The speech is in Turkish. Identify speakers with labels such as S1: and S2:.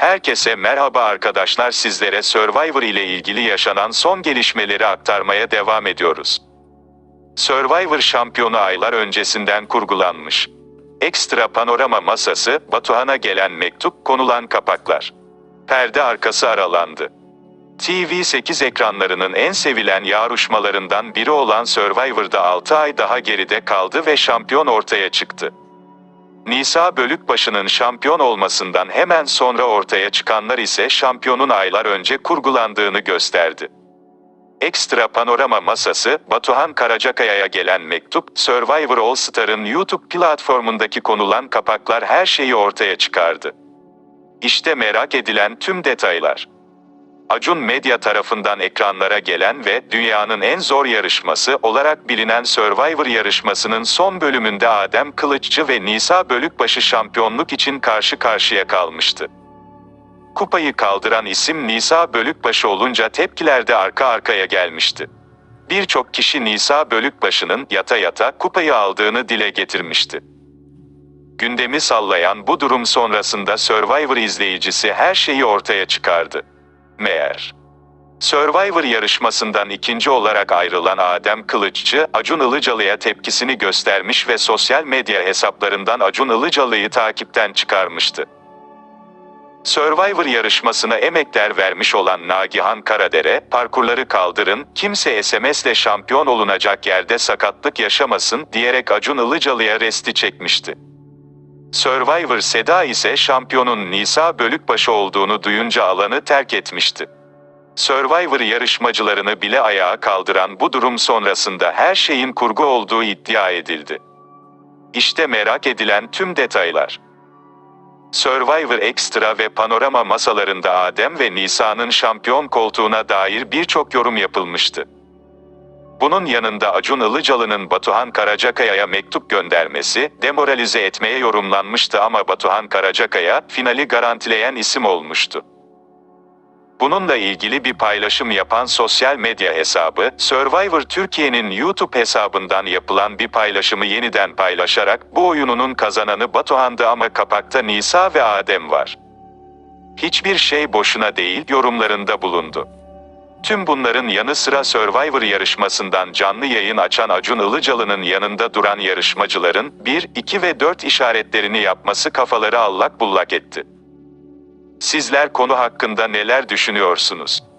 S1: Herkese merhaba arkadaşlar sizlere Survivor ile ilgili yaşanan son gelişmeleri aktarmaya devam ediyoruz. Survivor şampiyonu aylar öncesinden kurgulanmış. Ekstra panorama masası, Batuhan'a gelen mektup, konulan kapaklar. Perde arkası aralandı. TV8 ekranlarının en sevilen yarışmalarından biri olan Survivor'da 6 ay daha geride kaldı ve şampiyon ortaya çıktı. Nisa Bölükbaşı'nın şampiyon olmasından hemen sonra ortaya çıkanlar ise şampiyonun aylar önce kurgulandığını gösterdi. Ekstra panorama masası, Batuhan Karacakaya'ya gelen mektup, Survivor All Star'ın YouTube platformundaki konulan kapaklar her şeyi ortaya çıkardı. İşte merak edilen tüm detaylar. Acun Medya tarafından ekranlara gelen ve dünyanın en zor yarışması olarak bilinen Survivor yarışmasının son bölümünde Adem Kılıççı ve Nisa Bölükbaşı şampiyonluk için karşı karşıya kalmıştı. Kupayı kaldıran isim Nisa Bölükbaşı olunca tepkiler de arka arkaya gelmişti. Birçok kişi Nisa Bölükbaşı'nın yata yata kupayı aldığını dile getirmişti. Gündemi sallayan bu durum sonrasında Survivor izleyicisi her şeyi ortaya çıkardı. Meğer Survivor yarışmasından ikinci olarak ayrılan Adem Kılıççı, Acun Ilıcalı'ya tepkisini göstermiş ve sosyal medya hesaplarından Acun Ilıcalı'yı takipten çıkarmıştı. Survivor yarışmasına emekler vermiş olan Nagihan Karadere, parkurları kaldırın, kimse SMS'le şampiyon olunacak yerde sakatlık yaşamasın diyerek Acun Ilıcalı'ya resti çekmişti. Survivor Seda ise şampiyonun Nisa Bölükbaşı olduğunu duyunca alanı terk etmişti. Survivor yarışmacılarını bile ayağa kaldıran bu durum sonrasında her şeyin kurgu olduğu iddia edildi. İşte merak edilen tüm detaylar. Survivor Extra ve Panorama masalarında Adem ve Nisa'nın şampiyon koltuğuna dair birçok yorum yapılmıştı. Bunun yanında Acun Ilıcalı'nın Batuhan Karacakaya'ya mektup göndermesi, demoralize etmeye yorumlanmıştı ama Batuhan Karacakaya, finali garantileyen isim olmuştu. Bununla ilgili bir paylaşım yapan sosyal medya hesabı, Survivor Türkiye'nin YouTube hesabından yapılan bir paylaşımı yeniden paylaşarak, bu oyununun kazananı Batuhan'dı ama kapakta Nisa ve Adem var. Hiçbir şey boşuna değil yorumlarında bulundu. Tüm bunların yanı sıra Survivor yarışmasından canlı yayın açan Acun Ilıcalı'nın yanında duran yarışmacıların 1, 2 ve 4 işaretlerini yapması kafaları allak bullak etti. Sizler konu hakkında neler düşünüyorsunuz?